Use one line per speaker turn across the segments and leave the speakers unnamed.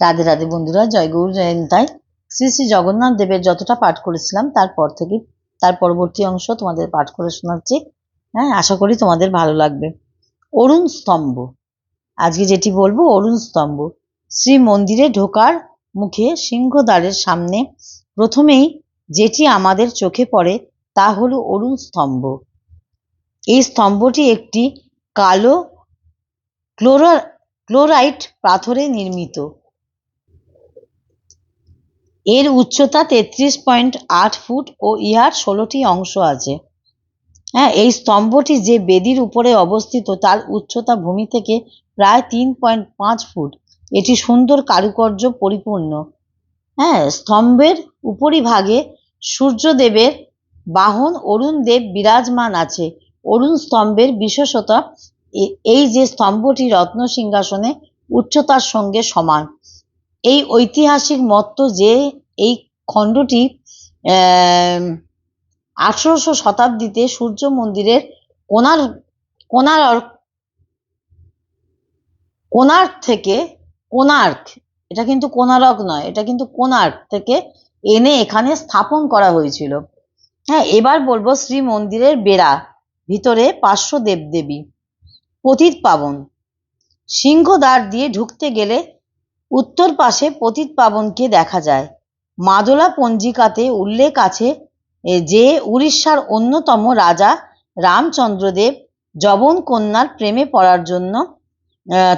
রাধে রাধে বন্ধুরা, জয় গৌর জয়ন্তায় শ্রী শ্রী জগন্নাথ দেবের যতটা পাঠ করেছিলাম, তারপর থেকে, তার পরবর্তী অংশ তোমাদের পাঠ করে শোনাচ্ছি। হ্যাঁ আশা করি তোমাদের ভালো লাগবে। অরুণ স্তম্ভ। আজকে যেটি বলব, অরুণ স্তম্ভ। শ্রী মন্দিরে ঢোকার মুখে সিংহদ্বারের সামনে প্রথমেই যেটি আমাদের চোখে পড়ে, তা হলো অরুণ স্তম্ভ। এই স্তম্ভটি একটি কালো ক্লোরা, ক্লোরাইট পাথরে নির্মিত। এর উচ্চতা তেত্রিশ পয়েন্ট আট ফুট ও ইহার ষোলোটি অংশ আছে। হ্যাঁ এই স্তম্ভটি যে বেদির উপরে অবস্থিত তার উচ্চতা ভূমি থেকে প্রায় তিন পয়েন্ট পাঁচ ফুট। এটি সুন্দর কারুকার্য পরিপূর্ণ। হ্যাঁ স্তম্ভের উপরিভাগে সূর্যদেবের বাহন অরুণ দেব বিরাজমান আছে। অরুণ স্তম্ভের বিশেষতা এই যে স্তম্ভটি রত্ন সিংহাসনে উচ্চতার সঙ্গে সমান। এই ঐতিহাসিক মত্ত যে এই খণ্ডটি আঠারোশো শতাব্দীতে সূর্য মন্দিরের কোনার কোনার কোনার্ক থেকে কোনার্ক এটা কিন্তু কোনারক নয়, এটা কিন্তু কোনার্ক থেকে এনে এখানে স্থাপন করা হয়েছিল। হ্যাঁ এবার বলব শ্রী মন্দিরের বেড়া, ভিতরে পার্শ্ব দেবদেবী পতিত পাবন। সিংহদ্বার দিয়ে ঢুকতে গেলে উত্তর পাশে পতিত পাবনকে দেখা যায়। মাদলা পঞ্জিকাতে উল্লেখ আছে যে উড়িষ্যার অন্যতম রাজা রামচন্দ্রদেব জবন কন্যার প্রেমে পড়ার জন্য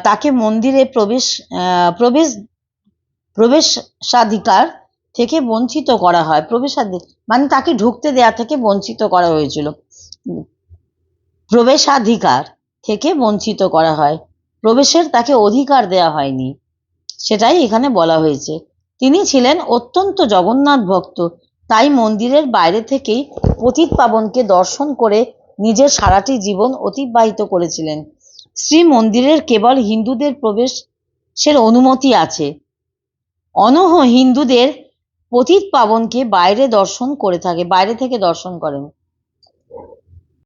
তাকে মন্দিরে প্রবেশ প্রবেশ, প্রবেশাধিকার থেকে বঞ্চিত করা হয়। প্রবেশাধি মানে তাকে ঢুকতে দেয়া থেকে বঞ্চিত করা হয়েছিল। প্রবেশাধিকার থেকে বঞ্চিত করা হয়। প্রবেশের তাকে অধিকার দেয়া হয়নি। সেটাই এখানে বলা হয়েছে। তিনি ছিলেন অত্যন্ত জগন্নাথ ভক্ত, তাই মন্দিরের বাইরে থেকেই পতিত পাবনকে দর্শন করে নিজের সারাটি জীবন অতিবাহিত করেছিলেন। শ্রী মন্দিরের কেবল হিন্দুদের প্রবেশের অনুমতি আছে। অনহ হিন্দুদের পতিত পাবনকে বাইরে দর্শন করে থাকে, বাইরে থেকে দর্শন করেন।